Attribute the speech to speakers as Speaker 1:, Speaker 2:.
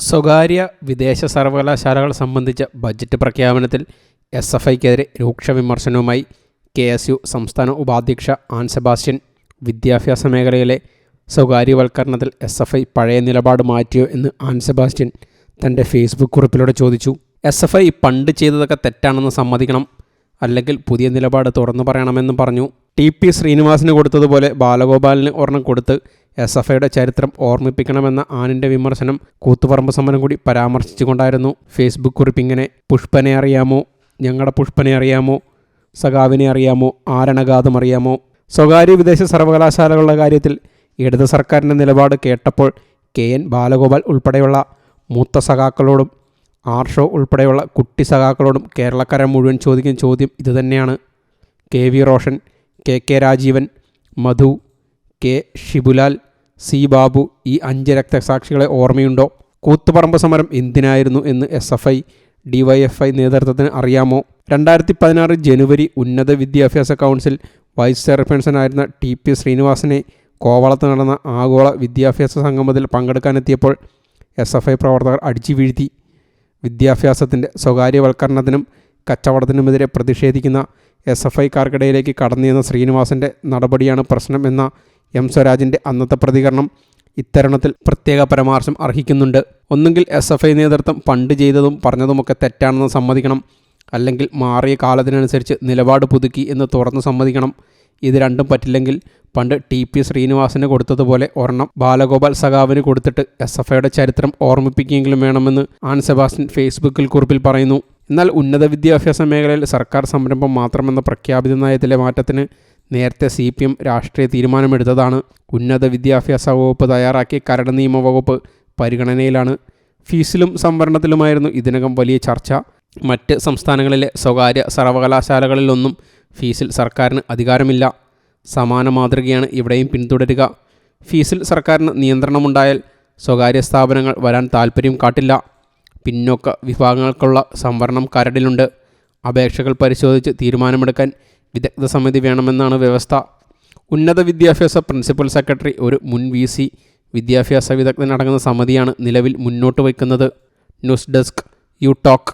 Speaker 1: സ്വകാര്യ വിദേശ സർവകലാശാലകൾ സംബന്ധിച്ച ബജറ്റ് പ്രഖ്യാപനത്തിൽ എസ് എഫ് ഐക്കെതിരെ രൂക്ഷ വിമർശനവുമായി കെ എസ് യു സംസ്ഥാന ഉപാധ്യക്ഷ ആൻ സെബാസ്റ്റ്യൻ വിദ്യാഭ്യാസ മേഖലയിലെ സ്വകാര്യവൽക്കരണത്തിൽ എസ് എഫ് ഐ പഴയ നിലപാട് മാറ്റിയോ എന്ന് ആൻ സെബാസ്റ്റ്യൻ തന്റെ ഫേസ്ബുക്ക് കുറിപ്പിലൂടെ ചോദിച്ചു. എസ് എഫ് ഐ പണ്ട് ചെയ്തതൊക്കെ തെറ്റാണെന്ന് സമ്മതിക്കണം അല്ലെങ്കിൽ പുതിയ നിലപാട് തുറന്നു പറയണമെന്നും പറഞ്ഞു. ടി. പി. ശ്രീനിവാസിന് കൊടുത്തതുപോലെ ബാലഗോപാലിന് ഒരെണ്ണം കൊടുത്ത് എസ് എഫ് ഐയുടെ ചരിത്രം ഓർമ്മിപ്പിക്കണമെന്ന ആനിന്റെ വിമർശനം കൂത്തുപറമ്പ് സമരം കൂടി പരാമർശിച്ചുകൊണ്ടായിരുന്നു. ഫേസ്ബുക്ക് കുറിപ്പ് ഇങ്ങനെ പുഷ്പനെ അറിയാമോ? ഞങ്ങളുടെ പുഷ്പനെ അറിയാമോ? സഖാവിനെ അറിയാമോ? ആരണഗാതം അറിയാമോ? സ്വകാര്യ വിദേശ സർവകലാശാലകളുടെ കാര്യത്തിൽ ഇടത് സർക്കാരിന്റെ നിലപാട് കേട്ടപ്പോൾ കെ. എൻ. ബാലഗോപാൽ ഉൾപ്പെടെയുള്ള മൂത്ത സഖാക്കളോടും ആർഷോ ഉൾപ്പെടെയുള്ള കുട്ടി സഖാക്കളോടും കേരളക്കര മുഴുവൻ ചോദിക്കുന്ന ചോദ്യം ഇതുതന്നെയാണ് K. V. Roshan K. K. Rajeevan Madhu K. Shibulal C Babu ഈ അഞ്ച് രക്തസാക്ഷികളെ ഓർമ്മയുണ്ടോ? കൂത്തുപറമ്പ് സമരം എന്തിനായിരുന്നു എന്ന് എസ് എഫ് ഐ ഡിവൈഎഫ്ഐ നേതൃത്വത്തിന് അറിയാമോ? രണ്ടായിരത്തി പതിനാറ് ജനുവരി ഉന്നത വിദ്യാഭ്യാസ കൗൺസിൽ വൈസ് ചെയർപേഴ്സണായിരുന്ന ടി പി ശ്രീനിവാസനെ കോവളത്ത് നടന്ന ആഗോള വിദ്യാഭ്യാസ സംഗമത്തിൽ പങ്കെടുക്കാനെത്തിയപ്പോൾ എസ് എഫ് ഐ പ്രവർത്തകർ അടിച്ചു വീഴ്ത്തി. വിദ്യാഭ്യാസത്തിന്റെ സ്വകാര്യവൽക്കരണത്തിനും കച്ചവടത്തിനുമെതിരെ പ്രതിഷേധിക്കുന്ന എസ് എഫ് ഐക്കാർക്കിടയിലേക്ക് കടന്നുചെന്ന ശ്രീനിവാസന്റെ നടപടിയാണ് പ്രശ്നം എന്ന എം സ്വരാജിന്റെ അന്നത്തെ പ്രതികരണം ഇത്തരണത്തിൽ പ്രത്യേക പരാമർശം അർഹിക്കുന്നുണ്ട്. ഒന്നുകിൽ എസ് എഫ് ഐ നേതൃത്വം പണ്ട് ചെയ്തതും പറഞ്ഞതുമൊക്കെ തെറ്റാണെന്ന് സമ്മതിക്കണം. അല്ലെങ്കിൽ മാറിയ കാലത്തിനനുസരിച്ച് നിലപാട് പുതുക്കി എന്ന് തുറന്ന് സമ്മതിക്കണം. ഇത് രണ്ടും പറ്റില്ലെങ്കിൽ പണ്ട് ടി പി ശ്രീനിവാസന് കൊടുത്തതുപോലെ ഒരെണ്ണം ബാലഗോപാൽ സഖാവിന് കൊടുത്തിട്ട് എസ് എഫ് ഐയുടെ ചരിത്രം ഓർമ്മിപ്പിക്കുകയെങ്കിലും വേണമെന്ന് ആൻ സെബാസ്റ്റ്യൻ ഫേസ്ബുക്കിൽ കുറിപ്പിൽ പറയുന്നു. എന്നാൽ ഉന്നത വിദ്യാഭ്യാസ മേഖലയിൽ സർക്കാർ സംരംഭം മാത്രമെന്ന പ്രഖ്യാപിത നയത്തിലെ മാറ്റത്തിന് നേരത്തെ സി പി എം രാഷ്ട്രീയ തീരുമാനമെടുത്തതാണ്. ഉന്നത വിദ്യാഭ്യാസ വകുപ്പ് തയ്യാറാക്കിയ കരട് നിയമ വകുപ്പ് പരിഗണനയിലാണ്. ഫീസിലും സംവരണത്തിലുമായിരുന്നു ഇതിനകം വലിയ ചർച്ച. മറ്റ് സംസ്ഥാനങ്ങളിലെ സ്വകാര്യ സർവകലാശാലകളിലൊന്നും ഫീസിൽ സർക്കാരിന് അധികാരമില്ല. സമാന മാതൃകയാണ് ഇവിടെയും പിന്തുടരുക. ഫീസിൽ സർക്കാരിന് നിയന്ത്രണമുണ്ടായാൽ സ്വകാര്യ സ്ഥാപനങ്ങൾ വരാൻ താൽപ്പര്യം കാട്ടില്ല. പിന്നോക്ക വിഭാഗങ്ങൾക്കുള്ള സംവരണം കരടിലുണ്ട്. അപേക്ഷകൾ പരിശോധിച്ച് തീരുമാനമെടുക്കാൻ വിദഗ്ധ സമിതി വേണമെന്നാണ് വ്യവസ്ഥ. ഉന്നത വിദ്യാഭ്യാസ പ്രിൻസിപ്പൽ സെക്രട്ടറി ഒരു മുൻ വി സി വിദ്യാഭ്യാസ വിദഗ്ധനടങ്ങുന്ന സമിതിയാണ് നിലവിൽ മുന്നോട്ട് വയ്ക്കുന്നത്. News desk you talk.